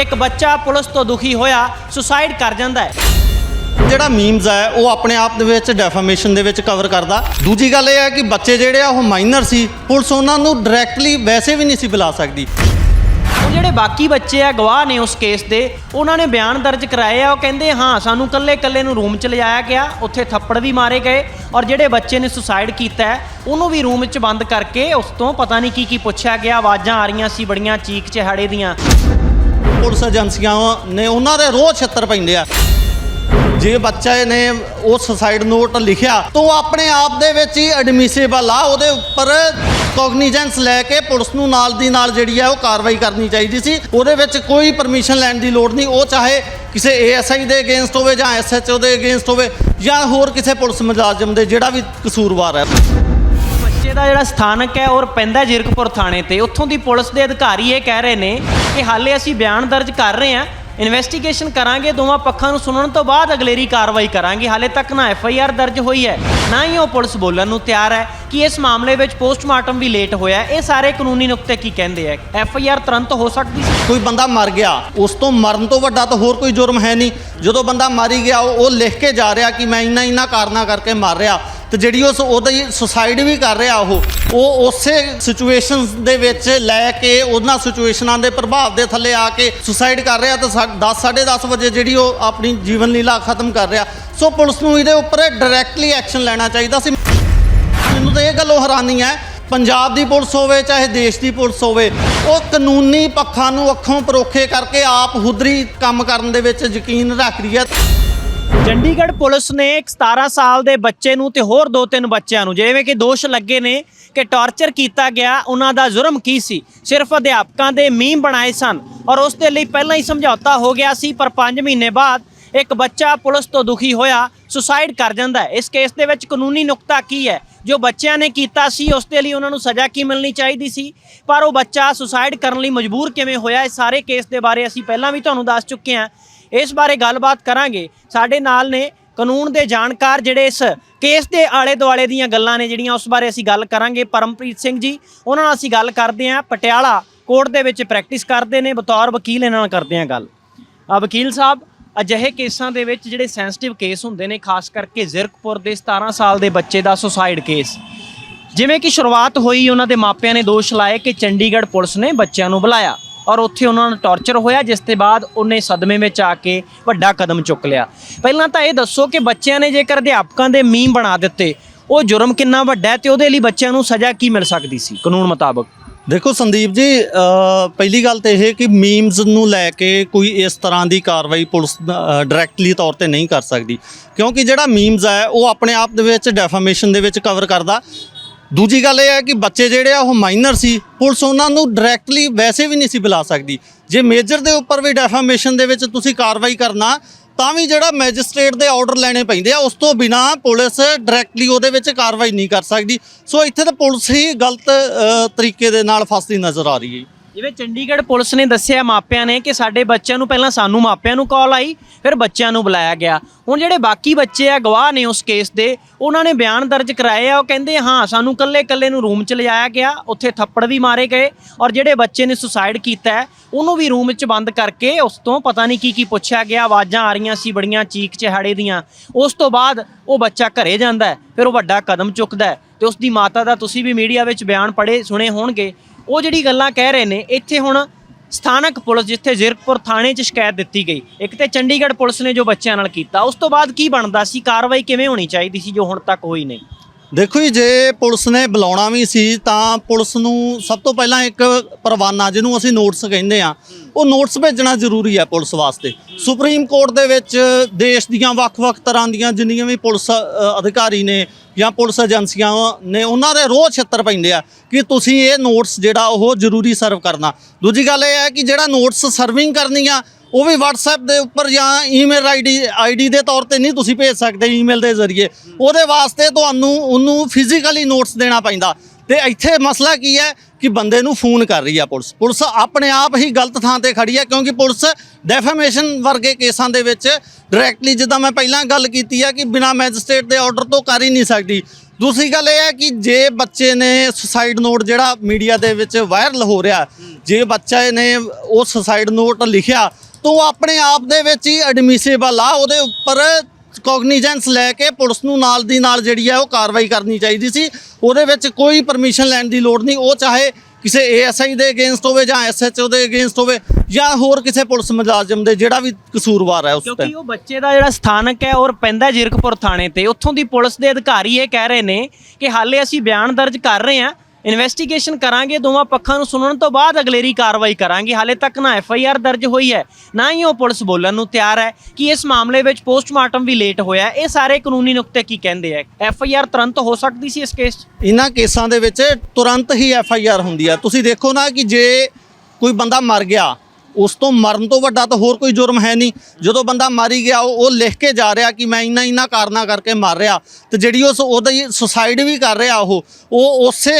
ਇੱਕ ਬੱਚਾ ਪੁਲਿਸ ਤੋਂ ਦੁਖੀ ਹੋਇਆ ਸੁਸਾਈਡ ਕਰ ਜਾਂਦਾ ਹੈ। ਜਿਹੜਾ ਮੀਮਸ ਹੈ ਉਹ ਆਪਣੇ ਆਪ ਦੇ ਵਿੱਚ ਡੈਫਾਮੇਸ਼ਨ ਦੇ ਵਿੱਚ ਕਵਰ ਕਰਦਾ। ਦੂਜੀ ਗੱਲ ਇਹ ਹੈ ਕਿ ਬੱਚੇ ਜਿਹੜੇ ਆ ਉਹ ਮਾਈਨਰ ਸੀ। ਪੁਲਿਸ ਉਹਨਾਂ ਨੂੰ ਡਾਇਰੈਕਟਲੀ ਵੈਸੇ ਵੀ ਨਹੀਂ ਸੀ ਬੁਲਾ ਸਕਦੀ। ਉਹ ਜਿਹੜੇ ਬਾਕੀ ਬੱਚੇ ਆ ਗਵਾਹ ਨੇ ਉਸ ਕੇਸ ਦੇ। ਉਹਨਾਂ ਨੇ ਬਿਆਨ ਦਰਜ ਕਰਾਏ ਆ ਉਹ ਕਹਿੰਦੇ ਹਾਂ ਸਾਨੂੰ ਕੱਲੇ ਕੱਲੇ ਨੂੰ ਰੂਮ 'ਚ ਲਿਜਾਇਆ ਗਿਆ। ਉੱਥੇ ਥੱਪੜ ਵੀ ਮਾਰੇ ਗਏ। ਔਰ ਜਿਹੜੇ ਬੱਚੇ ਨੇ ਸੁਸਾਈਡ ਕੀਤਾ ਹੈ, ਉਹਨੂੰ ਵੀ ਰੂਮ 'ਚ ਬੰਦ ਕਰਕੇ ਉਸ ਤੋਂ ਪਤਾ ਨਹੀਂ ਕੀ ਕੀ ਪੁੱਛਿਆ ਗਿਆ। ਆਵਾਜ਼ਾਂ ਆ ਰਹੀਆਂ ਸੀ ਬੜੀਆਂ ਚੀਕ ਚਿਹਾੜੇ ਦੀਆਂ। ਪੁਲਿਸ ਏਜੰਸੀਆਂ ਨੇ ਉਹਨਾਂ ਦੇ ਰੋਜ਼ ਛੱਤਰ ਪੈਂਦੇ ਆ। ਜੇ ਬੱਚੇ ਨੇ ਉਹ ਸੁਸਾਈਡ ਨੋਟ ਲਿਖਿਆ, ਤਾਂ ਉਹ ਆਪਣੇ ਆਪ ਦੇ ਵਿੱਚ ਹੀ ਐਡਮਿਸ਼ੇਬਲ ਆ। ਉਹਦੇ ਉੱਪਰ ਕੋਗਨੀਜੈਂਸ ਲੈ ਕੇ ਪੁਲਿਸ ਨੂੰ ਨਾਲ ਦੀ ਨਾਲ ਜਿਹੜੀ ਆ ਉਹ ਕਾਰਵਾਈ ਕਰਨੀ ਚਾਹੀਦੀ ਸੀ। ਉਹਦੇ ਵਿੱਚ ਕੋਈ ਪਰਮਿਸ਼ਨ ਲੈਣ ਦੀ ਲੋੜ ਨਹੀਂ। ਉਹ ਚਾਹੇ ਕਿਸੇ ਏਐਸਆਈ ਦੇ ਅਗੇਂਸਟ ਹੋਵੇ ਜਾਂ ਐਸਐਚਓ ਦੇ ਅਗੇਂਸਟ ਹੋਵੇ ਜਾਂ ਹੋਰ ਕਿਸੇ ਪੁਲਿਸ ਮੁਲਾਜ਼ਮ ਦੇ, ਜਿਹੜਾ ਵੀ ਕਸੂਰਵਾਰ ਹੈ ਬੱਚੇ ਦਾ ਜਿਹੜਾ ਸਥਾਨਕ ਹੈ ਔਰ ਪੈਂਦਾ ਜਿਰਕਪੁਰ ਥਾਣੇ ਤੇ। ਉੱਥੋਂ ਦੀ ਪੁਲਿਸ ਦੇ ਅਧਿਕਾਰੀ ਇਹ ਕਹਿ ਰਹੇ ਨੇ ਕਿ ਹਾਲੇ ਅਸੀਂ ਬਿਆਨ ਦਰਜ ਕਰ ਰਹੇ ਹਾਂ। ਇਨਵੈਸਟੀਗੇਸ਼ਨ ਕਰਾਂਗੇ, ਦੋਵਾਂ ਪੱਖਾਂ ਨੂੰ ਸੁਣਨ ਤੋਂ ਬਾਅਦ ਅਗਲੇਰੀ ਕਾਰਵਾਈ ਕਰਾਂਗੇ। ਹਾਲੇ ਤੱਕ ਨਾ ਐਫ ਆਈ ਆਰ ਦਰਜ ਹੋਈ ਹੈ, ਨਾ ਹੀ ਉਹ ਪੁਲਿਸ ਬੋਲਣ ਨੂੰ ਤਿਆਰ ਹੈ ਕਿ ਇਸ ਮਾਮਲੇ ਵਿੱਚ ਪੋਸਟਮਾਰਟਮ ਵੀ ਲੇਟ ਹੋਇਆ ਹੈ। ਇਹ ਸਾਰੇ ਕਾਨੂੰਨੀ ਨੁਕਤੇ ਕੀ ਕਹਿੰਦੇ ਆ? ਐਫ ਆਈ ਆਰ ਤੁਰੰਤ ਹੋ ਸਕਦੀ ਸੀ? ਕੋਈ ਬੰਦਾ ਮਰ ਗਿਆ, ਉਸ ਤੋਂ ਮਰਨ ਤੋਂ ਵੱਡਾ ਤਾਂ ਹੋਰ ਕੋਈ ਜੁਰਮ ਹੈ ਨਹੀਂ। ਜਦੋਂ ਬੰਦਾ ਮਾਰੀ ਗਿਆ, ਉਹ ਲਿਖ ਕੇ ਜਾ ਰਿਹਾ ਕਿ ਮੈਂ ਇੰਨਾ ਇੰਨਾ ਕਾਰਨਾ ਕਰਕੇ ਮਰ ਰਿਹਾ। ਤੇ ਜਿਹੜੀ ਉਸ ਉਹਦੀ ਸੁਸਾਈਡ ਵੀ ਕਰ ਰਿਹਾ ਉਹ ਉਹ ਉਸੇ ਸਿਚੁਏਸ਼ਨਸ ਦੇ ਵਿੱਚ ਲੈ ਕੇ ਉਹਨਾਂ ਸਿਚੁਏਸ਼ਨਾਂ ਦੇ ਪ੍ਰਭਾਵ ਦੇ ਥੱਲੇ ਆ ਕੇ ਸੁਸਾਈਡ ਕਰ ਰਿਹਾ ਤਾਂ 10 10:30 ਵਜੇ ਜਿਹੜੀ ਉਹ ਆਪਣੀ ਜੀਵਨ ਲੀਲਾ ਖਤਮ ਕਰ ਰਿਹਾ। ਸੋ ਪੁਲਿਸ ਨੂੰ ਇਹਦੇ ਉੱਪਰ ਡਾਇਰੈਕਟਲੀ ਐਕਸ਼ਨ ਲੈਣਾ ਚਾਹੀਦਾ ਸੀ। ਮੈਨੂੰ ਤਾਂ ਇਹ ਗੱਲੋਂ ਹੈਰਾਨੀ ਹੈ, ਪੰਜਾਬ ਦੀ ਪੁਲਿਸ ਹੋਵੇ ਚਾਹੇ ਦੇਸ਼ ਦੀ ਪੁਲਿਸ ਹੋਵੇ, ਉਹ ਕਾਨੂੰਨੀ ਪੱਖਾਂ ਨੂੰ ਅੱਖੋਂ ਪਰੋਖੇ ਕਰਕੇ ਆਪ ਹੁਦਰੀ ਕੰਮ ਕਰਨ ਦੇ ਵਿੱਚ ਯਕੀਨ ਰੱਖਦੀ ਹੈ। ਚੰਡੀਗੜ੍ਹ ਪੁਲਿਸ ਨੇ ਇੱਕ 17 ਸਾਲ ਦੇ ਬੱਚੇ ਨੂੰ ਤੇ ਹੋਰ ਦੋ ਤਿੰਨ ਬੱਚਿਆਂ ਨੂੰ, ਜਿਵੇਂ ਕਿ ਦੋਸ਼ ਲੱਗੇ ਨੇ ਕਿ ਟਾਰਚਰ ਕੀਤਾ ਗਿਆ, ਉਹਨਾਂ ਦਾ ਜੁਰਮ ਕੀ ਸੀ? ਸਿਰਫ ਅਧਿਆਪਕਾਂ ਦੇ ਮੀਮ ਬਣਾਏ ਸਨ ਔਰ ਉਸ ਦੇ ਲਈ ਪਹਿਲਾਂ ਹੀ ਸਮਝੌਤਾ ਹੋ ਗਿਆ ਸੀ, ਪਰ 5 ਮਹੀਨੇ ਬਾਅਦ ਇੱਕ ਬੱਚਾ ਪੁਲਿਸ ਤੋਂ ਦੁਖੀ ਹੋਇਆ ਸੁਸਾਈਡ ਕਰ ਜਾਂਦਾ ਹੈ। ਇਸ ਕੇਸ ਦੇ ਵਿੱਚ ਕਾਨੂੰਨੀ ਨੁਕਤਾ ਕੀ ਹੈ? ਜੋ ਬੱਚਿਆਂ ਨੇ ਕੀਤਾ ਸੀ, ਉਸ ਦੇ ਲਈ ਉਹਨਾਂ ਨੂੰ ਸਜ਼ਾ ਕੀ ਮਿਲਣੀ ਚਾਹੀਦੀ ਸੀ? ਪਰ ਉਹ ਬੱਚਾ ਸੁਸਾਈਡ ਕਰਨ ਲਈ ਮਜਬੂਰ ਕਿਵੇਂ ਹੋਇਆ? ਇਸ ਸਾਰੇ ਕੇਸ ਦੇ ਬਾਰੇ ਅਸੀਂ ਪਹਿਲਾਂ ਵੀ ਤੁਹਾਨੂੰ ਦੱਸ ਚੁੱਕੇ ਹਾਂ। ਇਸ ਬਾਰੇ ਗੱਲਬਾਤ ਕਰਾਂਗੇ। ਸਾਡੇ ਨਾਲ ਨੇ ਕਾਨੂੰਨ ਦੇ ਜਾਣਕਾਰ ਜਿਹੜੇ ਇਸ ਕੇਸ ਦੇ ਆਲੇ ਦੁਆਲੇ ਦੀਆਂ ਗੱਲਾਂ ਨੇ ਜਿਹੜੀਆਂ, ਉਸ ਬਾਰੇ ਅਸੀਂ ਗੱਲ ਕਰਾਂਗੇ। ਪਰਮਪ੍ਰੀਤ ਸਿੰਘ ਜੀ, ਉਹਨਾਂ ਨਾਲ ਅਸੀਂ ਗੱਲ ਕਰਦੇ ਹਾਂ। ਪਟਿਆਲਾ ਕੋਰਟ ਦੇ ਵਿੱਚ ਪ੍ਰੈਕਟਿਸ ਕਰਦੇ ਨੇ। ਬਤੌਰ ਵਕੀਲ ਇਹਨਾਂ ਨਾਲ ਕਰਦੇ ਹਾਂ ਗੱਲ। ਆ ਵਕੀਲ ਸਾਹਿਬ, ਅਜਿਹੇ ਕੇਸਾਂ ਦੇ ਵਿੱਚ ਜਿਹੜੇ ਸੈਂਸਿਟਿਵ ਕੇਸ ਹੁੰਦੇ ਨੇ, ਖਾਸ ਕਰਕੇ ਜ਼ਿਰਕਪੁਰ ਦੇ 17 ਸਾਲ ਦੇ ਬੱਚੇ ਦਾ ਸੁਸਾਈਡ ਕੇਸ ਜਿਵੇਂ ਕਿ ਸ਼ੁਰੂਆਤ ਹੋਈ, ਉਹਨਾਂ ਦੇ ਮਾਪਿਆਂ ਨੇ ਦੋਸ਼ ਲਾਏ ਕਿ ਚੰਡੀਗੜ੍ਹ ਪੁਲਿਸ ਨੇ ਬੱਚਿਆਂ ਨੂੰ ਬੁਲਾਇਆ। ਔਰ ਉੱਥੇ ਉਹਨਾਂ ਨੂੰ ਟਾਰਚਰ ਹੋਇਆ, ਜਿਸ ਦੇ ਬਾਅਦ ਉਹਨੇ ਸਦਮੇ ਵਿੱਚ ਆ ਕੇ ਵੱਡਾ ਕਦਮ ਚੁੱਕ ਲਿਆ। ਪਹਿਲਾਂ ਤਾਂ ਇਹ ਦੱਸੋ ਕਿ ਬੱਚਿਆਂ ਨੇ ਜੇਕਰ ਅਧਿਆਪਕਾਂ ਦੇ ਮੀਮ ਬਣਾ ਦਿੱਤੇ, ਉਹ ਜੁਰਮ ਕਿੰਨਾ ਵੱਡਾ ਹੈ ਤੇ ਉਹਦੇ ਲਈ ਬੱਚਿਆਂ ਨੂੰ ਸਜ਼ਾ ਕੀ ਮਿਲ ਸਕਦੀ ਸੀ, ਕਾਨੂੰਨ ਮੁਤਾਬਕ? ਦੇਖੋ ਸੰਦੀਪ ਜੀ ਪਹਿਲੀ ਗੱਲ ਤੇ ਇਹ ਕਿ ਮੀਮਸ ਨੂੰ ਲੈ ਕੇ ਕੋਈ ਇਸ ਤਰ੍ਹਾਂ ਦੀ ਕਾਰਵਾਈ ਪੁਲਿਸ ਡਾਇਰੈਕਟਲੀ ਤੌਰ ਤੇ ਨਹੀਂ ਕਰ ਸਕਦੀ। ਕਿਉਂਕਿ ਜਿਹੜਾ ਮੀਮਸ ਹੈ, ਉਹ ਆਪਣੇ ਆਪ ਦੇ ਵਿੱਚ ਡੈਫਾਮੇਸ਼ਨ ਦੇ ਵਿੱਚ ਕਵਰ ਕਰਦਾ। ਦੂਜੀ ਗੱਲ ਇਹ ਹੈ ਕਿ ਬੱਚੇ ਜਿਹੜੇ ਆ, ਉਹ ਮਾਈਨਰ ਸੀ। ਪੁਲਿਸ ਉਹਨਾਂ ਨੂੰ ਡਾਇਰੈਕਟਲੀ ਵੈਸੇ ਵੀ ਨਹੀਂ ਸੀ ਬੁਲਾ ਸਕਦੀ। ਜੇ ਮੇਜਰ ਦੇ ਉੱਪਰ ਵੀ ਡੈਫਾਮੇਸ਼ਨ ਦੇ ਵਿੱਚ ਤੁਸੀਂ ਕਾਰਵਾਈ ਕਰਨਾ, ਤਾਂ ਵੀ ਜਿਹੜਾ ਮੈਜਿਸਟ੍ਰੇਟ ਦੇ ਆਰਡਰ ਲੈਣੇ ਪੈਂਦੇ ਆ, ਉਸ ਤੋਂ ਬਿਨਾ ਪੁਲਿਸ ਡਾਇਰੈਕਟਲੀ ਉਹਦੇ ਵਿੱਚ ਕਾਰਵਾਈ ਨਹੀਂ ਕਰ ਸਕਦੀ। ਸੋ ਇੱਥੇ ਤਾਂ ਪੁਲਿਸ ਹੀ ਗਲਤ ਤਰੀਕੇ ਦੇ ਨਾਲ ਫਸਦੀ ਨਜ਼ਰ ਆ ਰਹੀ ਹੈ ਜਿਵੇਂ ਚੰਡੀਗੜ੍ਹ ਪੁਲਿਸ ਨੇ ਦੱਸਿਆ ਮਾਪਿਆਂ ਨੇ ਕਿ ਸਾਡੇ ਬੱਚਿਆਂ ਨੂੰ ਪਹਿਲਾਂ ਸਾਨੂੰ ਮਾਪਿਆਂ ਨੂੰ ਕਾਲ ਆਈ, ਫਿਰ ਬੱਚਿਆਂ ਨੂੰ ਬੁਲਾਇਆ ਗਿਆ। ਹੁਣ ਜਿਹੜੇ ਬਾਕੀ ਬੱਚੇ ਆ, ਗਵਾਹ ਨੇ ਉਸ ਕੇਸ ਦੇ, ਉਹਨਾਂ ਨੇ ਬਿਆਨ ਦਰਜ ਕਰਾਏ ਆ, ਉਹ ਕਹਿੰਦੇ, ਹਾਂ, ਸਾਨੂੰ ਕੱਲੇ ਕੱਲੇ ਨੂੰ ਰੂਮ 'ਚ ਲਿਜਾਇਆ ਗਿਆ, ਉੱਥੇ ਥੱਪੜ ਵੀ ਮਾਰੇ ਗਏ ਔਰ ਜਿਹੜੇ ਬੱਚੇ ਨੇ ਸੁਸਾਈਡ ਕੀਤਾ ਉਹਨੂੰ ਵੀ ਰੂਮ 'ਚ ਬੰਦ ਕਰਕੇ ਉਸ ਤੋਂ ਪਤਾ ਨਹੀਂ ਕੀ ਕੀ ਪੁੱਛਿਆ ਗਿਆ, ਆਵਾਜ਼ਾਂ ਆ ਰਹੀਆਂ ਸੀ ਬੜੀਆਂ ਚੀਕ ਚਿਹਾੜੇ ਦੀਆਂ। ਉਸ ਤੋਂ ਬਾਅਦ ਉਹ ਬੱਚਾ ਘਰੇ ਜਾਂਦਾ ਹੈ। ਫਿਰ ਉਹ ਵੱਡਾ ਕਦਮ ਚੁੱਕਦਾ ਹੈ ਤੇ ਉਸ ਦੀ ਮਾਤਾ ਦਾ ਤੁਸੀਂ ਵੀ ਮੀਡੀਆ ਵਿੱਚ ਬਿਆਨ ਪੜ੍ਹੇ, ਸੁਣੇ ਹੋਣਗੇ। ਉਹ ਜਿਹੜੀ ਗੱਲਾਂ ਕਹਿ ਰਹੇ ਨੇ, ਇੱਥੇ ਹੁਣ ਸਥਾਨਕ ਪੁਲਿਸ ਜਿੱਥੇ ਜ਼ਿਰਕਪੁਰ ਥਾਣੇ 'ਚ ਸ਼ਿਕਾਇਤ ਦਿੱਤੀ ਗਈ, ਇੱਕ ਤੇ ਚੰਡੀਗੜ੍ਹ ਪੁਲਿਸ ਨੇ ਜੋ ਬੱਚਿਆਂ ਨਾਲ ਕੀਤਾ, ਉਸ ਤੋਂ ਬਾਅਦ ਕੀ ਬਣਦਾ ਸੀ, ਕਾਰਵਾਈ ਕਿਵੇਂ ਹੋਣੀ ਚਾਹੀਦੀ ਸੀ ਜੋ ਹੁਣ ਤੱਕ ਹੋਈ ਨਹੀਂ? ਦੇਖੋ ਜੀ, ਜੇ ਪੁਲਿਸ ਨੇ ਬੁਲਾਉਣਾ ਵੀ ਸੀ, ਤਾਂ ਪੁਲਿਸ ਨੂੰ ਸਭ ਤੋਂ ਪਹਿਲਾਂ ਇੱਕ ਪਰਵਾਨਾ, ਜਿਹਨੂੰ ਅਸੀਂ ਨੋਟਿਸ ਕਹਿੰਦੇ ਆ ਉਹ ਨੋਟਿਸ ਭੇਜਣਾ ਜ਼ਰੂਰੀ ਹੈ ਪੁਲਿਸ ਵਾਸਤੇ। ਸੁਪਰੀਮ ਕੋਰਟ ਦੇ ਵਿੱਚ ਦੇਸ਼ ਦੀਆਂ ਵੱਖ-ਵੱਖ ਤਰ੍ਹਾਂ ਦੀਆਂ ਜਿੰਨੀਆਂ ਵੀ ਪੁਲਿਸ ਅਧਿਕਾਰੀ ਨੇ ਜਾਂ ਪੁਲਿਸ ਏਜੰਸੀਆਂ ਨੇ, ਉਹਨਾਂ ਦੇ ਰੋਜ਼ ਛੱਤਰ ਪੈਂਦੇ ਆ ਕਿ ਤੁਸੀਂ ਇਹ ਨੋਟਿਸ ਜਿਹੜਾ ਉਹ ਜ਼ਰੂਰੀ ਸਰਵ ਕਰਨਾ। ਦੂਜੀ ਗੱਲ ਇਹ ਹੈ ਕਿ ਜਿਹੜਾ ਨੋਟਿਸ ਸਰਵਿੰਗ ਕਰਨੀ ਆ ਉਹ ਵੀ WhatsApp ਦੇ ਉੱਪਰ ਜਾਂ ਈਮੇਲ ਆਈਡੀ ਆਈਡੀ ਦੇ ਤੌਰ ਤੇ ਨਹੀਂ ਤੁਸੀਂ ਭੇਜ ਸਕਦੇ ਈਮੇਲ ਦੇ ਜ਼ਰੀਏ। ਉਹਦੇ ਵਾਸਤੇ ਤੁਹਾਨੂੰ ਉਹਨੂੰ ਫਿਜ਼ੀਕਲੀ ਨੋਟਸ ਦੇਣਾ ਪੈਂਦਾ। ਤੇ ਇੱਥੇ ਮਸਲਾ ਕੀ ਹੈ ਕਿ ਬੰਦੇ ਨੂੰ ਫੋਨ ਕਰ ਰਹੀ ਆ ਪੁਲਿਸ। ਪੁਲਿਸ ਆਪਣੇ ਆਪ ਹੀ ਗਲਤ ਥਾਂ ਤੇ ਖੜੀ ਹੈ ਕਿਉਂਕਿ ਪੁਲਿਸ ਡੈਫੇਮੇਸ਼ਨ ਵਰਗੇ ਕੇਸਾਂ ਦੇ ਵਿੱਚ ਡਾਇਰੈਕਟਲੀ ਜਿੱਦਾਂ ਮੈਂ ਪਹਿਲਾਂ ਗੱਲ ਕੀਤੀ ਆ ਕਿ ਬਿਨਾ ਮੈਜਿਸਟ੍ਰੇਟ ਦੇ ਆਰਡਰ ਤੋਂ ਕਰ ਹੀ ਨਹੀਂ ਸਕਦੀ। ਦੂਸਰੀ ਗੱਲ ਇਹ ਹੈ ਕਿ ਜੇ ਬੱਚੇ ਨੇ ਸੁਸਾਈਡ ਨੋਟ ਜਿਹੜਾ ਮੀਡੀਆ ਦੇ ਵਿੱਚ ਵਾਇਰਲ ਹੋ ਰਿਹਾ, ਜੇ ਬੱਚੇ ਨੇ ਉਹ ਸੁਸਾਈਡ ਨੋਟ ਲਿਖਿਆ ਤਾਂ ਆਪਣੇ ਆਪ ਦੇ ਵਿੱਚ ਹੀ ਐਡਮਿਸਿਬਲ ਆ ਉਹਦੇ ਉੱਪਰ ਕੋਗਨੀਜੈਂਸ ਲੈ ਕੇ ਪੁਲਿਸ ਨੂੰ ਨਾਲ ਦੀ ਨਾਲ ਜਿਹੜੀ ਹੈ ਉਹ ਕਾਰਵਾਈ ਕਰਨੀ ਚਾਹੀਦੀ ਸੀ। ਉਹਦੇ ਵਿੱਚ ਕੋਈ ਪਰਮਿਸ਼ਨ ਲੈਣ ਦੀ ਲੋੜ ਨਹੀਂ ਉਹ ਚਾਹੇ ਕਿਸੇ ਏਐਸਆਈ ਦੇ ਅਗੇਂਸਟ ਹੋਵੇ ਜਾਂ ਐਸਐਚਓ ਦੇ ਅਗੇਂਸਟ ਹੋਵੇ ਜਾਂ ਹੋਰ ਕਿਸੇ ਪੁਲਿਸ ਮੁਲਾਜ਼ਮ ਦੇ ਜਿਹੜਾ ਵੀ ਕਸੂਰਵਾਰ ਹੈ ਉਸ ਤੇ। ਕਿਉਂਕਿ ਉਹ ਬੱਚੇ ਦਾ ਜਿਹੜਾ ਸਥਾਨਕ ਹੈ ਔਰ ਪੈਂਦਾ ਜਿਰਕਪੁਰ ਥਾਣੇ ਤੇ। ਉੱਥੋਂ ਦੀ ਪੁਲਿਸ ਦੇ ਅਧਿਕਾਰੀ ਇਹ ਕਹਿ ਰਹੇ ਨੇ ਕਿ ਹਾਲੇ ਅਸੀਂ ਬਿਆਨ ਦਰਜ ਕਰ ਰਹੇ ਹਾਂ ਇਨਵੈਸਟੀਗੇਸ਼ਨ ਕਰਾਂਗੇ, ਦੋਵਾਂ ਪੱਖਾਂ ਨੂੰ ਸੁਣਨ ਤੋਂ ਬਾਅਦ ਅਗਲੇਰੀ ਕਾਰਵਾਈ ਕਰਾਂਗੇ। ਹਾਲੇ ਤੱਕ ਨਾ ਐਫ ਆਈ ਆਰ ਦਰਜ ਹੋਈ ਹੈ, ਨਾ ਹੀ ਉਹ ਪੁਲਿਸ ਬੋਲਣ ਨੂੰ ਤਿਆਰ ਹੈ ਕਿ ਇਸ ਮਾਮਲੇ ਵਿੱਚ ਪੋਸਟਮਾਰਟਮ ਵੀ ਲੇਟ ਹੋਇਆ ਇਹ ਸਾਰੇ ਕਾਨੂੰਨੀ ਨੁਕਤੇ ਕੀ ਕਹਿੰਦੇ ਆ? ਐਫ ਆਈ ਆਰ ਤੁਰੰਤ ਹੋ ਸਕਦੀ ਸੀ ਇਸ ਕੇਸ 'ਚ? ਇਹਨਾਂ ਕੇਸਾਂ ਦੇ ਵਿੱਚ ਤੁਰੰਤ ਹੀ ਐਫ ਆਈ ਆਰ ਹੁੰਦੀ ਆ ਤੁਸੀਂ ਦੇਖੋ ਨਾ ਕਿ ਜੇ ਕੋਈ ਬੰਦਾ ਮਰ ਗਿਆ ਉਸ ਤੋਂ ਮਰਨ ਤੋਂ ਵੱਡਾ ਤਾਂ ਹੋਰ ਕੋਈ ਜੁਰਮ ਹੈ ਨਹੀਂ। ਜਦੋਂ ਬੰਦਾ ਮਾਰੀ ਗਿਆ, ਉਹ ਉਹ ਲਿਖ ਕੇ ਜਾ ਰਿਹਾ ਕਿ ਮੈਂ ਇੰਨਾ ਇੰਨਾ ਕਾਰਨਾ ਕਰਕੇ ਮਰ ਰਿਹਾ। ਤੇ ਜਿਹੜੀ ਉਸ ਉਹਦਾ ਸੁਸਾਈਡ ਵੀ ਕਰ ਰਿਹਾ ਉਹ। ਉਹ ਉਸੇ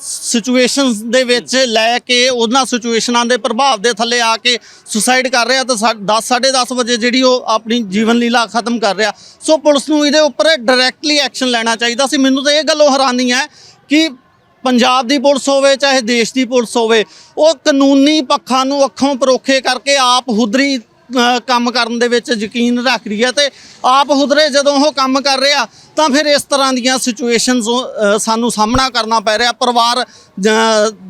ਸਿਚੁਏਸ਼ਨਸ ਦੇ ਵਿੱਚ ਲੈ ਕੇ ਉਹਨਾਂ ਸਿਚੁਏਸ਼ਨਾਂ ਦੇ ਪ੍ਰਭਾਵ ਦੇ ਥੱਲੇ ਆ ਕੇ ਸੁਸਾਈਡ ਕਰ ਰਿਹਾ ਤਾਂ 10 10:30 ਵਜੇ ਜਿਹੜੀ ਉਹ ਆਪਣੀ ਜੀਵਨ ਲੀਲਾ ਖਤਮ ਕਰ ਰਿਹਾ। ਸੋ ਪੁਲਿਸ ਨੂੰ ਇਹਦੇ ਉੱਪਰ ਡਾਇਰੈਕਟਲੀ ਐਕਸ਼ਨ ਲੈਣਾ ਚਾਹੀਦਾ ਸੀ। ਮੈਨੂੰ ਤਾਂ ਇਹ ਗੱਲੋਂ ਹੈਰਾਨੀ ਹੈ ਕਿ ਪੰਜਾਬ ਦੀ ਪੁਲਿਸ ਹੋਵੇ, ਚਾਹੇ ਦੇਸ਼ ਦੀ ਪੁਲਿਸ ਹੋਵੇ, ਉਹ ਕਾਨੂੰਨੀ ਪੱਖਾਂ ਨੂੰ ਅੱਖੋਂ ਪਰੋਖੇ ਕਰਕੇ ਆਪ ਹੁਦਰੀ ਕੰਮ ਕਰਨ ਦੇ ਵਿੱਚ ਯਕੀਨ ਰੱਖ ਰਹੀ ਹੈ ਤੇ ਆਪ ਹੁਦਰੇ ਜਦੋਂ ਉਹ ਕੰਮ ਕਰ ਰਿਹਾ, ਤਾਂ ਫਿਰ ਇਸ ਤਰ੍ਹਾਂ ਦੀਆਂ ਸਿਚੁਏਸ਼ਨਸ ਸਾਨੂੰ ਸਾਹਮਣਾ ਕਰਨਾ ਪੈ ਰਿਹਾ। ਪਰਿਵਾਰ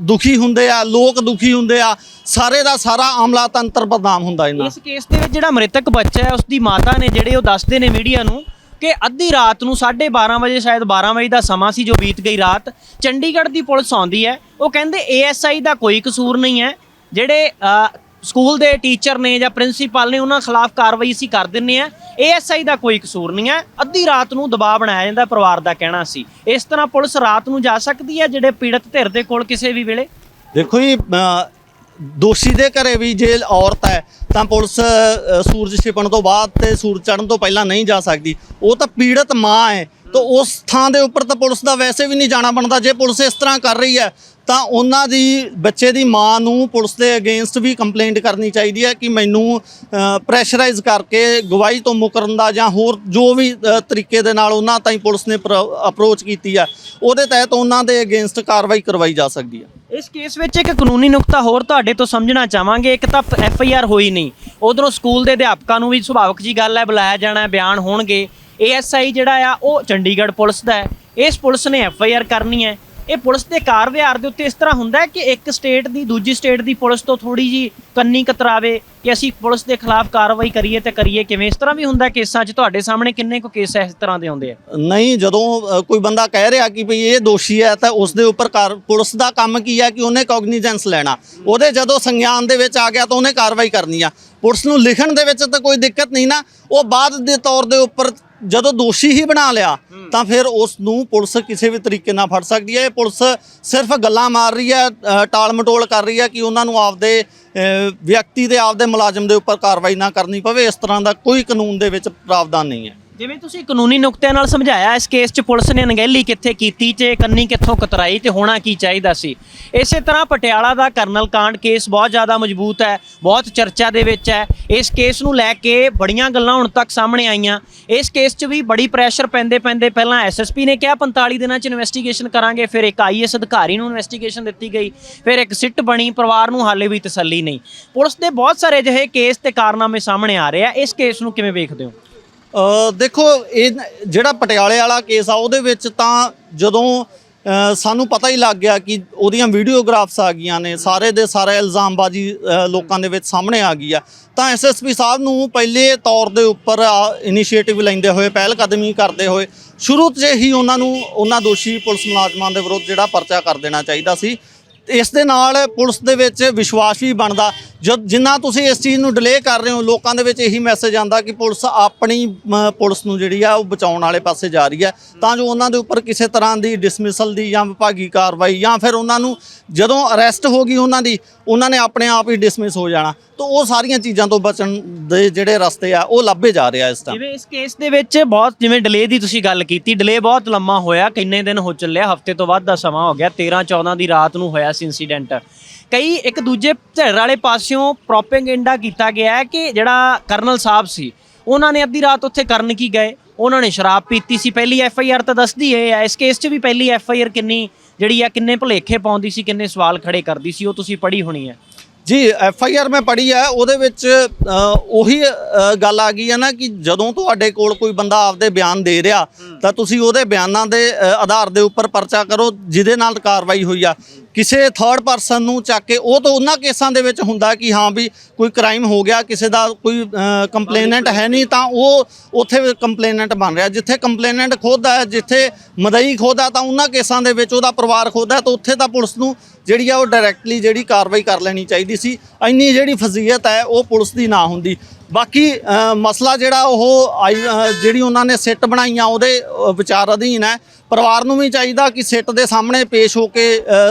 ਦੁਖੀ ਹੁੰਦੇ ਆ, ਲੋਕ ਦੁਖੀ ਹੁੰਦੇ ਆ, ਸਾਰੇ ਦਾ ਸਾਰਾ ਅਮਲਾ ਤੰਤਰ ਬਦਨਾਮ ਹੁੰਦਾ ਇਹਨਾਂ ਇਸ ਕੇਸ ਦੇ ਵਿੱਚ ਜਿਹੜਾ ਮ੍ਰਿਤਕ ਬੱਚਾ ਹੈ ਉਸ ਦੀ ਮਾਤਾ ਨੇ ਜਿਹੜੇ ਉਹ ਦੱਸਦੇ ਨੇ ਮੀਡੀਆ ਨੂੰ ਕਿ ਅੱਧੀ ਰਾਤ ਨੂੰ 12:30 ਵਜੇ, ਸ਼ਾਇਦ 12 ਵਜੇ ਦਾ ਸਮਾਂ ਸੀ ਜੋ ਬੀਤ ਗਈ ਰਾਤ, ਚੰਡੀਗੜ੍ਹ ਦੀ ਪੁਲਿਸ ਆਉਂਦੀ ਹੈ। ਉਹ ਕਹਿੰਦੇ ਏਐਸਆਈ ਦਾ ਕੋਈ ਕਸੂਰ ਨਹੀਂ ਹੈ। ਜਿਹੜੇ ਸਕੂਲ ਦੇ ਟੀਚਰ ਨੇ ਜਾਂ ਪ੍ਰਿੰਸੀਪਲ ਨੇ, ਉਹਨਾਂ ਖਿਲਾਫ ਕਾਰਵਾਈ ਅਸੀਂ ਕਰ ਦਿੰਨੇ ਆ ਏਐਸਆਈ ਦਾ ਕੋਈ ਕਸੂਰ ਨਹੀਂ ਹੈ। ਅੱਧੀ ਰਾਤ ਨੂੰ ਦਬਾਅ ਬਣਾਇਆ ਜਾਂਦਾ ਪਰਿਵਾਰ ਦਾ ਕਹਿਣਾ ਸੀ। ਇਸ ਤਰ੍ਹਾਂ ਪੁਲਿਸ ਰਾਤ ਨੂੰ ਜਾ ਸਕਦੀ ਹੈ, ਜਿਹੜੇ ਪੀੜਤ ਧਿਰ ਦੇ ਕੋਲ ਕਿਸੇ ਵੀ ਵੇਲੇ? ਦੇਖੋ ਜੀ ਦੋਸ਼ੀ ਦੇ ਘਰੇ ਵੀ ਜੇ ਔਰਤ ਹੈ, ਤਾਂ ਪੁਲਿਸ ਸੂਰਜ ਛਿਪਣ ਤੋਂ ਬਾਅਦ ਤੇ ਸੂਰਜ ਚੜ੍ਹਨ ਤੋਂ ਪਹਿਲਾਂ ਨਹੀਂ ਜਾ ਸਕਦੀ। ਉਹ ਤਾਂ ਪੀੜਤ ਮਾਂ ਹੈ, ਤਾਂ ਉਸ ਥਾਂ ਦੇ ਉੱਪਰ ਤਾਂ ਪੁਲਿਸ ਦਾ ਵੈਸੇ ਵੀ ਨਹੀਂ ਜਾਣਾ ਬਣਦਾ। ਜੇ ਪੁਲਿਸ ਇਸ ਤਰ੍ਹਾਂ ਕਰ ਰਹੀ ਹੈ, ਤਾਂ ਉਹਨਾਂ ਦੀ, ਬੱਚੇ ਦੀ ਮਾਂ ਨੂੰ ਪੁਲਿਸ ਦੇ ਅਗੇਂਸਟ ਵੀ ਕੰਪਲੇਂਟ ਕਰਨੀ ਚਾਹੀਦੀ ਹੈ ਕਿ ਮੈਨੂੰ ਪ੍ਰੈਸ਼ਰਾਈਜ਼ ਕਰਕੇ ਗਵਾਹੀ ਤੋਂ ਮੁਕਰਨ ਦਾ ਜਾਂ ਹੋਰ ਜੋ ਵੀ ਤਰੀਕੇ ਦੇ ਨਾਲ ਉਹਨਾਂ ਤਾਈਂ ਪੁਲਿਸ ਨੇ ਅਪਰੋਚ ਕੀਤੀ ਹੈ, ਉਹਦੇ ਤਹਿਤ ਉਹਨਾਂ ਦੇ ਅਗੇਂਸਟ ਕਾਰਵਾਈ ਕਰਵਾਈ ਜਾ ਸਕਦੀ ਹੈ। ਇਸ ਕੇਸ ਵਿੱਚ ਇੱਕ ਕਾਨੂੰਨੀ ਨੁਕਤਾ ਹੋਰ ਤੁਹਾਡੇ ਤੋਂ ਸਮਝਣਾ ਚਾਹਾਂਗੇ। ਇੱਕ ਤਾਂ ਐਫ ਆਈ ਆਰ ਹੋਈ ਨਹੀਂ। ਉਧਰੋਂ ਸਕੂਲ ਦੇ ਅਧਿਆਪਕਾਂ ਨੂੰ ਵੀ ਸੁਭਾਵਕ ਜੀ ਗੱਲ ਹੈ, ਬੁਲਾਇਆ ਜਾਣਾ ਬਿਆਨ ਹੋਣਗੇ। ਏ ਐੱਸ ਆਈ ਜਿਹੜਾ ਆ, ਉਹ ਚੰਡੀਗੜ੍ਹ ਪੁਲਿਸ ਦਾ ਹੈ। ਇਸ ਪੁਲਿਸ ਨੇ ਐਫ ਆਈ ਆਰ ਕਰਨੀ ਹੈ। ਇਹ ਪੁਲਿਸ ਦੇ ਕਾਰ ਵਿਹਾਰ ਦੇ ਉੱਤੇ ਇਸ ਤਰ੍ਹਾਂ ਹੁੰਦਾ ਹੈ ਕਿ ਇੱਕ ਸਟੇਟ ਦੀ ਦੂਜੀ ਸਟੇਟ ਦੀ ਪੁਲਿਸ ਤੋਂ ਥੋੜੀ ਜੀ ਕੰਨੀ ਕਤਰਾਵੇ ਕਿ ਅਸੀਂ ਪੁਲਿਸ ਦੇ ਖਿਲਾਫ ਕਾਰਵਾਈ ਕਰੀਏ ਤੇ ਕਰੀਏ ਕਿਵੇਂ? ਇਸ ਤਰ੍ਹਾਂ ਵੀ ਹੁੰਦਾ ਕੇਸਾਂ 'ਚ? ਤੁਹਾਡੇ ਸਾਹਮਣੇ ਕਿੰਨੇ ਕੁ ਕੇਸ ਇਸ ਤਰ੍ਹਾਂ ਦੇ ਆਉਂਦੇ ਆ? ਨਹੀਂ, ਜਦੋਂ ਕੋਈ ਬੰਦਾ ਕਹਿ ਰਿਹਾ ਕਿ ਭਈ ਇਹ ਦੋਸ਼ੀ ਹੈ ਤਾਂ ਉਸ ਦੇ ਉੱਪਰ ਕਾਰ- ਪੁਲਿਸ ਦਾ ਕੰਮ ਕੀ ਹੈ ਕਿ ਉਹਨੇ ਕੌਗਨੀਜੈਂਸ ਲੈਣਾ। ਉਹਦੇ ਜਦੋਂ ਸੰਗਿਆਨ ਦੇ ਵਿੱਚ ਆ ਗਿਆ ਤਾਂ ਉਹਨੇ ਕਾਰਵਾਈ ਕਰਨੀ ਆ। ਪੁਲਿਸ ਨੂੰ ਲਿਖਣ ਦੇ ਵਿੱਚ ਤਾਂ ਕੋਈ ਦਿੱਕਤ ਨਹੀਂ ਨਾ। ਉਹ ਬਾਅਦ ਦੇ ਤੌਰ ਦੇ ਉੱਪਰ ਜਦੋਂ ਦੋਸ਼ੀ ਹੀ ਬਣਾ ਲਿਆ, ਤਾਂ ਫਿਰ ਉਸ ਨੂੰ ਪੁਲਿਸ ਕਿਸੇ ਵੀ ਤਰੀਕੇ ਨਾਲ ਫੜ ਸਕਦੀ ਹੈ। ਇਹ ਪੁਲਿਸ ਸਿਰਫ ਗੱਲਾਂ ਮਾਰ ਰਹੀ ਹੈ ਟਾਲ ਮਟੋਲ ਕਰ ਰਹੀ ਹੈ ਕਿ ਉਹਨਾਂ ਨੂੰ ਆਪਦੇ ਵਿਅਕਤੀ ਦੇ, ਆਪਦੇ ਮੁਲਾਜ਼ਮ ਦੇ ਉੱਪਰ ਕਾਰਵਾਈ ਨਾ ਕਰਨੀ ਪਵੇ। ਇਸ ਤਰ੍ਹਾਂ ਦਾ ਕੋਈ ਕਾਨੂੰਨ ਦੇ ਵਿੱਚ ਪ੍ਰਾਵਧਾਨ ਨਹੀਂ ਹੈ। ਜਿਵੇਂ ਤੁਸੀਂ ਕਾਨੂੰਨੀ ਨੁਕਤਿਆਂ ਨਾਲ ਸਮਝਾਇਆ, ਇਸ ਕੇਸ 'ਚ ਪੁਲਿਸ ਨੇ ਅਣਗਹਿਲੀ ਕਿੱਥੇ ਕੀਤੀ ਤੇ ਕੰਨੀ ਕਿੱਥੋਂ ਕਤਰਾਈ ਤੇ ਹੋਣਾ ਕੀ ਚਾਹੀਦਾ ਸੀ? ਇਸੇ ਤਰ੍ਹਾਂ ਪਟਿਆਲਾ ਦਾ ਕਰਨਲ ਕਾਂਡ ਕੇਸ ਬਹੁਤ ਜ਼ਿਆਦਾ ਮਜ਼ਬੂਤ ਹੈ, ਬਹੁਤ ਚਰਚਾ ਦੇ ਵਿੱਚ ਹੈ। ਇਸ ਕੇਸ ਨੂੰ ਲੈ ਕੇ ਬੜੀਆਂ ਗੱਲਾਂ ਹੁਣ ਤੱਕ ਸਾਹਮਣੇ ਆਈਆਂ। ਇਸ ਕੇਸ 'ਚ ਵੀ ਬੜੀ ਪ੍ਰੈਸ਼ਰ ਪੈਂਦੇ ਪੈਂਦੇ ਪਹਿਲਾਂ ਐਸਐਸਪੀ ਨੇ ਕਿਹਾ 45 ਦਿਨਾਂ 'ਚ ਇਨਵੈਸਟੀਗੇਸ਼ਨ ਕਰਾਂਗੇ, ਫਿਰ ਇੱਕ ਆਈਐਸ ਅਧਿਕਾਰੀ ਨੂੰ ਇਨਵੈਸਟੀਗੇਸ਼ਨ ਦਿੱਤੀ ਗਈ, ਫਿਰ ਇੱਕ ਸਿੱਟ ਬਣੀ, ਪਰਿਵਾਰ ਨੂੰ ਹਾਲੇ ਵੀ ਤਸੱਲੀ ਨਹੀਂ। ਪੁਲਿਸ ਦੇ ਬਹੁਤ ਸਾਰੇ ਅਜਿਹੇ ਕੇਸ ਤੇ ਕਾਰਨਾਮੇ ਸਾਹਮਣੇ ਆ ਰਹੇ ਆ। ਇਸ ਕੇਸ ਨੂੰ ਕਿਵੇਂ ਵੇਖਦੇ ਹੋ? ਦੇਖੋ, ਇਹ ਜਿਹੜਾ ਪਟਿਆਲੇ ਵਾਲਾ ਕੇਸ ਆ, ਉਹਦੇ ਵਿੱਚ ਤਾਂ ਜਦੋਂ ਸਾਨੂੰ ਪਤਾ ਹੀ ਲੱਗ ਗਿਆ ਕਿ ਉਹਦੀਆਂ ਵੀਡੀਓਗ੍ਰਾਫਸ ਆ ਗਈਆਂ ਨੇ, ਸਾਰੇ ਦੇ ਸਾਰੇ ਇਲਜ਼ਾਮਬਾਜ਼ੀ ਲੋਕਾਂ ਦੇ ਵਿੱਚ ਸਾਹਮਣੇ ਆ ਗਈ ਆ। ਤਾਂ ਐਸਐਸਪੀ ਸਾਹਿਬ ਨੂੰ ਪਹਿਲੇ ਤੌਰ ਦੇ ਉੱਪਰ ਇਨੀਸ਼ੀਏਟਿਵ ਲੈਂਦੇ ਹੋਏ ਪਹਿਲ ਕਦਮੀ ਕਰਦੇ ਹੋਏ, ਸ਼ੁਰੂ ਤੋਂ ਹੀ ਉਹਨਾਂ ਨੂੰ, ਉਹਨਾਂ ਦੋਸ਼ੀ ਪੁਲਿਸ ਮੁਲਾਜ਼ਮਾਂ ਦੇ ਵਿਰੁੱਧ ਜਿਹੜਾ ਪਰਚਾ ਕਰ ਦੇਣਾ ਚਾਹੀਦਾ ਸੀ। ਇਸ ਦੇ ਨਾਲ ਪੁਲਿਸ ਦੇ ਵਿੱਚ ਵਿਸ਼ਵਾਸ ਵੀ ਬਣਦਾ। ਜਦ ਜਿੰਨਾ ਤੁਸੀਂ ਇਸ ਚੀਜ਼ ਨੂੰ ਡਿਲੇ ਕਰ ਰਹੇ ਹੋ, ਲੋਕਾਂ ਦੇ ਵਿੱਚ ਇਹੀ ਮੈਸੇਜ ਆਂਦਾ ਕਿ ਪੁਲਿਸ ਆਪਣੀ ਪੁਲਿਸ ਨੂੰ ਜਿਹੜੀ ਆ, ਉਹ ਬਚਾਉਣ ਵਾਲੇ ਪਾਸੇ ਜਾ ਰਹੀ ਹੈ। ਤਾਂ ਜੋ ਉਹਨਾਂ ਦੇ ਉੱਪਰ ਕਿਸੇ ਤਰ੍ਹਾਂ ਦੀ ਡਿਸਮਿਸਲ ਦੀ ਜਾਂ ਵਿਭਾਗੀ ਕਾਰਵਾਈ ਜਾਂ ਫਿਰ ਉਹਨਾਂ ਨੂੰ ਜਦੋਂ ਅਰੈਸਟ ਹੋ ਗਈ ਉਹਨਾਂ ਦੀ, ਉਹਨਾਂ ਨੇ ਆਪਣੇ ਆਪ ਹੀ ਡਿਸਮਿਸ ਹੋ ਜਾਣਾ। ਤਾਂ ਉਹ ਸਾਰੀਆਂ ਚੀਜ਼ਾਂ ਤੋਂ ਬਚਣ ਦੇ ਜਿਹੜੇ ਰਸਤੇ ਆ, ਉਹ ਲੱਭੇ ਜਾ ਰਹੇ ਆ ਇਸ ਟਾਈਮ ਜਿਵੇਂ ਇਸ ਕੇਸ ਦੇ ਵਿੱਚ ਬਹੁਤ, ਜਿਵੇਂ ਡਿਲੇ ਦੀ ਤੁਸੀਂ ਗੱਲ ਕੀਤੀ ਡਿਲੇ ਬਹੁਤ ਲੰਮਾ ਹੋਇਆ, ਕਿੰਨੇ ਦਿਨ ਹੋ ਚੱਲਿਆ, ਹਫ਼ਤੇ ਤੋਂ ਵੱਧ ਦਾ ਸਮਾਂ ਹੋ ਗਿਆ 13 14 ਦੀ ਰਾਤ ਨੂੰ ਹੋਇਆ ਸੀ ਇਨਸੀਡੈਂਟ ਕਈ ਇੱਕ ਦੂਜੇ ਧਿਰ ਵਾਲੇ ਪਾਸਿਓਂ ਪ੍ਰੋਪੇਗੈਂਡਾ ਕੀਤਾ ਗਿਆ ਹੈ ਕਿ ਜਿਹੜਾ ਕਰਨਲ ਸਾਹਿਬ ਸੀ, ਉਹਨਾਂ ਨੇ ਅੱਧੀ ਰਾਤ ਉੱਥੇ ਕਰਨ ਕੀ ਗਏ? ਉਹਨਾਂ ਨੇ ਸ਼ਰਾਬ ਪੀਤੀ ਸੀ। ਪਹਿਲੀ ਐਫ ਆਈ ਆਰ ਤਾਂ ਦੱਸਦੀ ਇਹ ਹੈ। ਇਸ ਕੇਸ 'ਚ ਵੀ ਪਹਿਲੀ ਐਫ ਆਈ ਆਰ ਕਿੰਨੀ ਜਿਹੜੀ ਆ ਕਿੰਨੇ ਭੁਲੇਖੇ ਪਾਉਂਦੀ ਸੀ, ਕਿੰਨੇ ਸਵਾਲ ਖੜੇ ਕਰਦੀ ਸੀ, ਉਹ ਤੁਸੀਂ ਪੜ੍ਹੀ ਹੋਣੀ ਹੈ। ਜੀ ਐਫ ਆਈ ਆਰ ਮੈਂ ਪੜ੍ਹੀ ਹੈ। ਉਹਦੇ ਵਿੱਚ ਉਹੀ ਗੱਲ ਆ ਗਈ ਹੈ ਨਾ ਕਿ ਜਦੋਂ ਤੁਹਾਡੇ ਕੋਲ ਕੋਈ ਬੰਦਾ ਆਪਦੇ ਬਿਆਨ ਦੇ ਰਿਹਾ, ਤਾਂ ਤੁਸੀਂ ਉਹਦੇ ਬਿਆਨਾਂ ਦੇ ਆਧਾਰ ਦੇ ਉੱਪਰ ਪਰਚਾ ਕਰੋ, ਜਿਹਦੇ ਨਾਲ ਕਾਰਵਾਈ ਹੋਈ ਆ। ਕਿਸੇ ਥਰਡ ਪਰਸਨ ਨੂੰ ਚੱਕ ਕੇ, ਉਹ ਤਾਂ ਉਹਨਾਂ ਕੇਸਾਂ ਦੇ ਵਿੱਚ ਹੁੰਦਾ ਕਿ ਹਾਂ ਵੀ ਕੋਈ ਕ੍ਰਾਈਮ ਹੋ ਗਿਆ, ਕਿਸੇ ਦਾ ਕੋਈ ਕੰਪਲੇਨੈਂਟ ਹੈ ਨਹੀਂ, ਤਾਂ ਉਹ ਉੱਥੇ ਕੰਪਲੇਨੈਂਟ ਬਣ ਰਿਹਾ। ਜਿੱਥੇ ਕੰਪਲੇਨੈਂਟ ਖੁਦ ਹੈ, ਜਿੱਥੇ ਮਦਈ ਖੁਦ ਹੈ, ਤਾਂ ਉਹਨਾਂ ਕੇਸਾਂ ਦੇ ਵਿੱਚ ਉਹਦਾ ਪਰਿਵਾਰ ਖੁਦ ਹੈ, ਤਾਂ ਉੱਥੇ ਤਾਂ ਪੁਲਿਸ ਨੂੰ ਜਿਹੜੀ ਆ ਉਹ ਡਾਇਰੈਕਟਲੀ ਜਿਹੜੀ ਕਾਰਵਾਈ ਕਰ ਲੈਣੀ ਚਾਹੀਦੀ ਸੀ। ਇੰਨੀ ਜਿਹੜੀ ਫਜ਼ੀਅਤ ਹੈ, ਉਹ ਪੁਲਿਸ ਦੀ ਨਾ ਹੁੰਦੀ। ਬਾਕੀ ਮਸਲਾ ਜਿਹੜਾ ਉਹ ਜਿਹੜੀ ਉਹਨਾਂ ਨੇ ਸਿੱਟ ਬਣਾਈਆਂ ਉਹਦੇ ਵਿਚਾਰ ਅਧੀਨ ਹੈ। ਪਰਿਵਾਰ ਨੂੰ ਵੀ ਚਾਹੀਦਾ ਕਿ ਸਿੱਟ ਦੇ ਸਾਹਮਣੇ ਪੇਸ਼ ਹੋ ਕੇ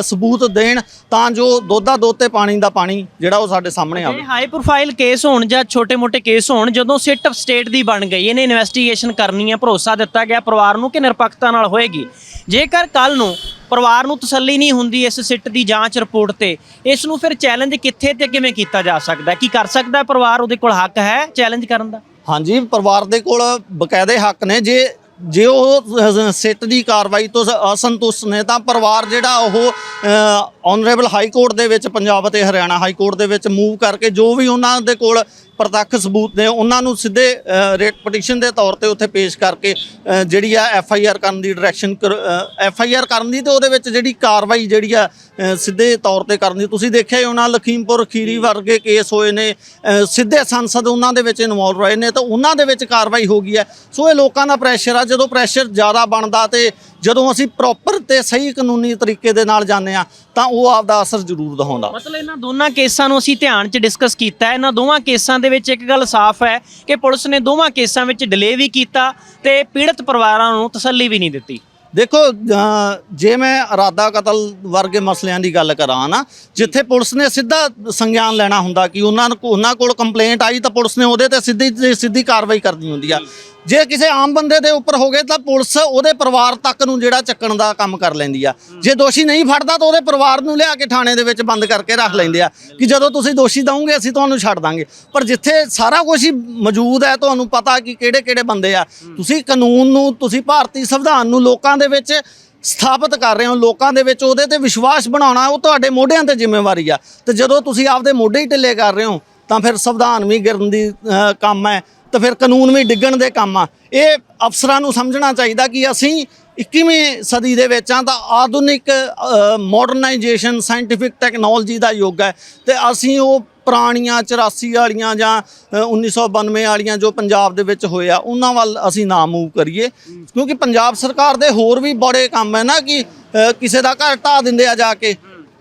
ਸਬੂਤ ਦੇਣ ਤਾਂ ਜੋ ਦੋਧਾ ਦੁੱਧ ਤੇ ਪਾਣੀ ਦਾ ਪਾਣੀ ਜਿਹੜਾ ਉਹ ਸਾਡੇ ਸਾਹਮਣੇ ਆਵੇ। ਹਾਈ ਪ੍ਰੋਫਾਈਲ ਕੇਸ ਹੋਣ ਜਾਂ ਛੋਟੇ-ਮੋਟੇ ਕੇਸ ਹੋਣ ਜਦੋਂ ਸਿੱਟ ਸਟੇਟ ਦੀ ਬਣ ਗਈ ਇਹਨੇ ਇਨਵੈਸਟੀਗੇਸ਼ਨ ਕਰਨੀ ਹੈ ਭਰੋਸਾ ਦਿੱਤਾ ਗਿਆ ਪਰਿਵਾਰ ਨੂੰ ਕਿ ਨਿਰਪੱਖਤਾ ਨਾਲ ਹੋਏਗੀ। ਜੇਕਰ ਕੱਲ ਨੂੰ ਪਰਿਵਾਰ ਨੂੰ ਤਸੱਲੀ ਨਹੀਂ ਹੁੰਦੀ ਇਸ ਸਿੱਟ ਦੀ ਜਾਂਚ ਰਿਪੋਰਟ ਤੇ। ਇਸ ਨੂੰ ਫਿਰ ਚੈਲੰਜ ਕਿੱਥੇ ਤੇ ਕਿਵੇਂ ਕੀਤਾ ਜਾ ਸਕਦਾ ਕੀ ਕਰ ਸਕਦਾ ਪਰਿਵਾਰ? ਉਹਦੇ ਕੋਲ ਹੱਕ ਹੈ ਚੈਲੰਜ ਕਰਨ ਦਾ? ਹਾਂਜੀ, ਪਰਿਵਾਰ ਦੇ ਕੋਲ ਬਕਾਇਦੇ ਹੱਕ ਨੇ। ਜੇ ਜੇ ਉਹ ਸਿੱਟ ਦੀ ਕਾਰਵਾਈ ਤੋਂ ਅਸੰਤੁਸ਼ਟ ਨੇ, ਤਾਂ ਪਰਿਵਾਰ ਜਿਹੜਾ ਉਹ ਆਨਰੇਬਲ ਹਾਈ ਕੋਰਟ ਦੇ ਵਿੱਚ, ਪੰਜਾਬ ਅਤੇ ਹਰਿਆਣਾ ਹਾਈ ਕੋਰਟ ਦੇ ਵਿੱਚ ਮੂਵ ਕਰਕੇ ਜੋ ਵੀ ਉਹਨਾਂ ਦੇ ਕੋਲ ਪ੍ਰਤੱਖ ਸਬੂਤ ਨੇ ਉਹਨਾਂ ਨੂੰ ਸਿੱਧੇ ਰੇਟ ਪਟੀਸ਼ਨ ਦੇ ਤੌਰ ਤੇ ਉੱਥੇ ਪੇਸ਼ ਕਰਕੇ ਜਿਹੜੀ ਆ ਐਫ ਆਈ ਆਰ ਕਰਨ ਦੀ ਡਾਇਰੈਕਸ਼ਨ ਐਫ ਆਈ ਆਰ ਕਰਨ ਦੀ ਤੇ ਉਹਦੇ ਵਿੱਚ ਜਿਹੜੀ ਕਾਰਵਾਈ ਜਿਹੜੀ ਆ ਸਿੱਧੇ ਤੌਰ ਤੇ ਕਰਨ ਦੀ। ਤੁਸੀਂ ਦੇਖਿਆ ਹੀ ਹੋਣਾ, ਲਖੀਮਪੁਰ ਖੀਰੀ ਵਰਗੇ ਕੇਸ ਹੋਏ ਨੇ ਸਿੱਧੇ ਸੰਸਦ ਉਹਨਾਂ ਦੇ ਵਿੱਚ ਇਨਵੋਲਵ ਰਹੇ ਨੇ, ਤਾਂ ਉਹਨਾਂ ਦੇ ਵਿੱਚ ਕਾਰਵਾਈ ਹੋ ਗਈ ਹੈ। ਸੋ ਇਹ ਲੋਕਾਂ ਦਾ ਪ੍ਰੈਸ਼ਰ ਆ, ਜਦੋਂ ਪ੍ਰੈਸ਼ਰ ਜ਼ਿਆਦਾ ਬਣਦਾ ਤੇ ਜਦੋਂ ਅਸੀਂ ਪ੍ਰੋਪਰ ਤੇ ਸਹੀ ਕਾਨੂੰਨੀ ਤਰੀਕੇ ਦੇ ਨਾਲ ਜਾਂਦੇ ਆ ਤਾਂ ਉਹ ਆਪਦਾ ਅਸਰ ਜ਼ਰੂਰ ਦਿਖਾਉਂਦਾ। ਮਤਲਬ ਇਹਨਾਂ ਦੋਨਾਂ ਕੇਸਾਂ ਨੂੰ ਅਸੀਂ ਧਿਆਨ 'ਚ ਡਿਸਕਸ ਕੀਤਾ ਹੈ। ਇਹਨਾਂ ਦੋਵਾਂ ਕੇਸਾਂ ਦੇ ਵਿੱਚ ਇੱਕ ਗੱਲ ਸਾਫ਼ ਹੈ ਕਿ ਪੁਲਿਸ ਨੇ ਦੋਵਾਂ ਕੇਸਾਂ ਵਿੱਚ ਡਿਲੇ ਵੀ ਕੀਤਾ ਤੇ ਪੀੜਤ ਪਰਿਵਾਰਾਂ ਨੂੰ ਤਸੱਲੀ ਵੀ ਨਹੀਂ ਦਿੱਤੀ। ਦੇਖੋ ਜੇ ਮੈਂ ਇਰਾਦਾ ਕਤਲ ਵਰਗੇ ਮਸਲਿਆਂ ਦੀ ਗੱਲ ਕਰਾਂ ਨਾ ਜਿੱਥੇ ਪੁਲਿਸ ਨੇ ਸਿੱਧਾ ਸੰਗਿਆਨ ਲੈਣਾ ਹੁੰਦਾ ਕਿ ਉਹਨਾਂ ਨੂੰ ਉਹਨਾਂ ਕੋਲ ਕੰਪਲੇਂਟ ਆਈ ਤਾਂ ਪੁਲਿਸ ਨੇ ਉਹਦੇ ਤੇ ਸਿੱਧੀ ਸਿੱਧੀ ਕਾਰਵਾਈ ਕਰਨੀ ਹੁੰਦੀ ਆ। ਜੇ ਕਿਸੇ ਆਮ ਬੰਦੇ ਦੇ ਉੱਪਰ ਹੋ ਗਏ ਤਾਂ ਪੁਲਿਸ ਉਹਦੇ ਪਰਿਵਾਰ ਤੱਕ ਨੂੰ ਜਿਹੜਾ ਚੱਕਣ ਦਾ ਕੰਮ ਕਰ ਲੈਂਦੀ ਆ। ਜੇ ਦੋਸ਼ੀ ਨਹੀਂ ਫੜਦਾ ਤਾਂ ਉਹਦੇ ਪਰਿਵਾਰ ਨੂੰ ਲਿਆ ਕੇ ਥਾਣੇ ਦੇ ਵਿੱਚ ਬੰਦ ਕਰਕੇ ਰੱਖ ਲੈਂਦੇ ਆ ਕਿ ਜਦੋਂ ਤੁਸੀਂ ਦੋਸ਼ੀ ਦਵੋਗੇ ਅਸੀਂ ਤੁਹਾਨੂੰ ਛੱਡ ਦਾਂਗੇ। ਪਰ ਜਿੱਥੇ ਸਾਰਾ ਕੁਝ ਹੀ ਮੌਜੂਦ ਹੈ ਤੁਹਾਨੂੰ ਪਤਾ ਕਿ ਕਿਹੜੇ ਕਿਹੜੇ ਬੰਦੇ ਆ। ਤੁਸੀਂ ਕਾਨੂੰਨ ਨੂੰ, ਤੁਸੀਂ ਭਾਰਤੀ ਸੰਵਿਧਾਨ ਨੂੰ ਲੋਕਾਂ ਦੇ ਵਿੱਚ ਸਥਾਪਿਤ ਕਰ ਰਹੇ ਹੋ, ਲੋਕਾਂ ਦੇ ਵਿੱਚ ਉਹਦੇ ਤੇ ਵਿਸ਼ਵਾਸ ਬਣਾਉਣਾ ਉਹ ਤੁਹਾਡੇ ਮੋਢਿਆਂ ਤੇ ਜ਼ਿੰਮੇਵਾਰੀ ਆ। ਤੇ ਜਦੋਂ ਤੁਸੀਂ ਆਪਦੇ ਮੋਢੇ ਹੀ ਢਿੱਲੇ ਕਰ ਰਹੇ ਹੋ ਤਾਂ ਫਿਰ ਸੰਵਿਧਾਨ ਵੀ ਗਿਰਨ ਦੀ ਕੰਮ ਹੈ। ਤਾਂ ਫਿਰ ਕਾਨੂੰਨ ਵੀ ਡਿੱਗਣ ਦੇ ਕੰਮ ਆ। ਇਹ ਅਫਸਰਾਂ ਨੂੰ ਸਮਝਣਾ ਚਾਹੀਦਾ ਕਿ ਅਸੀਂ 21ਵੀਂ ਸਦੀ ਦੇ ਵਿੱਚ ਆ ਤਾਂ ਆਧੁਨਿਕ ਮਾਡਰਨਾਈਜੇਸ਼ਨ ਸਾਇੰਟੀਫਿਕ ਟੈਕਨੋਲੋਜੀ ਦਾ ਯੁੱਗ ਹੈ ਤੇ ਅਸੀਂ ਉਹ ਪੁਰਾਣੀਆਂ 84 ਵਾਲੀਆਂ ਜਾਂ ਅ, 1992 ਵਾਲੀਆਂ ਜੋ ਪੰਜਾਬ ਦੇ ਵਿੱਚ ਹੋਇਆ ਉਹਨਾਂ ਵੱਲ ਅਸੀਂ ਨਾ ਮੂਵ ਕਰੀਏ। ਕਿਉਂਕਿ ਪੰਜਾਬ ਸਰਕਾਰ ਦੇ ਹੋਰ ਵੀ ਬੜੇ ਕੰਮ ਹੈ ਨਾ ਕਿ ਕਿਸੇ ਦਾ ਘਰ ਢਾਹ ਦਿੰਦੇ ਆ ਜਾ ਕੇ।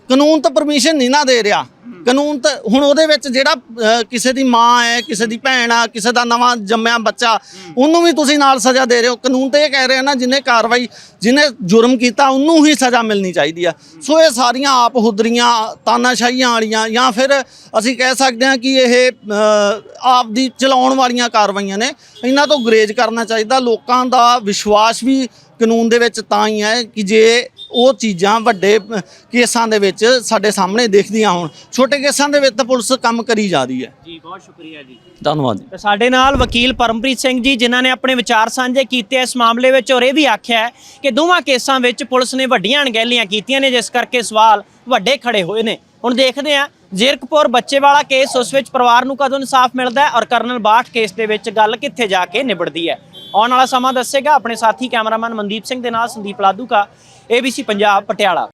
ਕਾਨੂੰਨ ਤਾਂ ਪਰਮਿਸ਼ਨ ਨਹੀਂ ਨਾ ਦੇ ਰਿਹਾ। ਕਾਨੂੰਨ ਤਾਂ ਹੁਣ ਉਹਦੇ ਵਿੱਚ ਜਿਹੜਾ ਅ, ਕਿਸੇ ਦੀ ਮਾਂ ਹੈ ਕਿਸੇ ਦੀ ਭੈਣ ਆ ਕਿਸੇ ਦਾ ਨਵਾਂ ਜੰਮਿਆ ਬੱਚਾ ਉਹਨੂੰ ਵੀ ਤੁਸੀਂ ਨਾਲ ਸਜ਼ਾ ਦੇ ਰਹੇ ਹੋ। ਕਾਨੂੰਨ ਤੇ ਇਹ ਕਹਿ ਰਿਹਾ ਨਾ ਜਿਹਨੇ ਕਾਰਵਾਈ ਜਿਹਨੇ ਜੁਰਮ ਕੀਤਾ ਉਹਨੂੰ ਹੀ ਸਜ਼ਾ ਮਿਲਣੀ ਚਾਹੀਦੀ ਆ। ਸੋ ਇਹ ਸਾਰੀਆਂ ਆਪ ਹੁਦਰੀਆਂ ਤਾਨਾਸ਼ਾਹੀਆਂ ਵਾਲੀਆਂ ਜਾਂ ਫਿਰ ਅਸੀਂ ਕਹਿ ਸਕਦੇ ਹਾਂ ਕਿ ਇਹ ਅ, ਆਪ ਦੀ ਚਲਾਉਣ ਵਾਲੀਆਂ ਕਾਰਵਾਈਆਂ ਨੇ। ਇਹਨਾਂ ਤੋਂ ਗਰੇਜ ਕਰਨਾ ਚਾਹੀਦਾ। ਲੋਕਾਂ ਦਾ ਵਿਸ਼ਵਾਸ ਵੀ ਕਾਨੂੰਨ ਦੇ ਵਿੱਚ ਤਾਂ ਹੀ ਹੈ ਕਿ ਜੇ ਉਹ ਚੀਜ਼ਾਂ ਵੱਡੇ ਕੇਸਾਂ ਦੇ ਵਿੱਚ ਸਾਡੇ ਸਾਹਮਣੇ ਦਿਖਦੀਆਂ ਹੋਣ। ਛੋਟੇ ਕੇਸਾਂ ਦੇ ਵਿੱਚ ਤਾਂ ਪੁਲਿਸ ਕੰਮ ਕਰੀ ਜਾ ਰਹੀ ਹੈ। ਜੀ ਬਹੁਤ ਸ਼ੁਕਰੀਆ ਜੀ। ਧੰਨਵਾਦ ਜੀ। ਤੇ ਸਾਡੇ ਨਾਲ ਵਕੀਲ ਪਰਮਪ੍ਰੀਤ ਸਿੰਘ ਜੀ ਜਿਨ੍ਹਾਂ ਨੇ ਆਪਣੇ ਵਿਚਾਰ ਸਾਂਝੇ ਕੀਤੇ ਇਸ ਮਾਮਲੇ ਵਿੱਚ ਔਰ ਇਹ ਵੀ ਆਖਿਆ ਹੈ ਕਿ ਦੋਵਾਂ ਕੇਸਾਂ ਵਿੱਚ ਪੁਲਿਸ ਨੇ ਵੱਡੀਆਂ ਅਣਗਹਿਲੀਆਂ ਕੀਤੀਆਂ ਨੇ ਜਿਸ ਕਰਕੇ ਸਵਾਲ ਵੱਡੇ ਖੜੇ ਹੋਏ ਨੇ। ਹੁਣ ਦੇਖਦੇ ਹਾਂ ਜ਼ੀਰਕਪੁਰ ਬੱਚੇ ਵਾਲਾ ਕੇਸ ਉਸ ਵਿੱਚ ਪਰਿਵਾਰ ਨੂੰ ਕਦੋਂ ਇਨਸਾਫ ਮਿਲਦਾ ਹੈ ਔਰ ਕਰਨਲ ਬਾਠ ਕੇਸ ਦੇ ਵਿੱਚ ਗੱਲ ਕਿੱਥੇ ਜਾ ਕੇ ਨਿਬੜਦੀ ਹੈ? ਆਉਣ ਵਾਲਾ ਸਮਾਂ ਦੱਸੇਗਾ। ਆਪਣੇ ਸਾਥੀ ਕੈਮਰਾਮੈਨ ਮਨਦੀਪ ਸਿੰਘ ਦੇ ਨਾਲ ਸੰਦੀਪ ਲਾਧੂਕਾ ABC ਪੰਜਾਬ ਪਟਿਆਲਾ।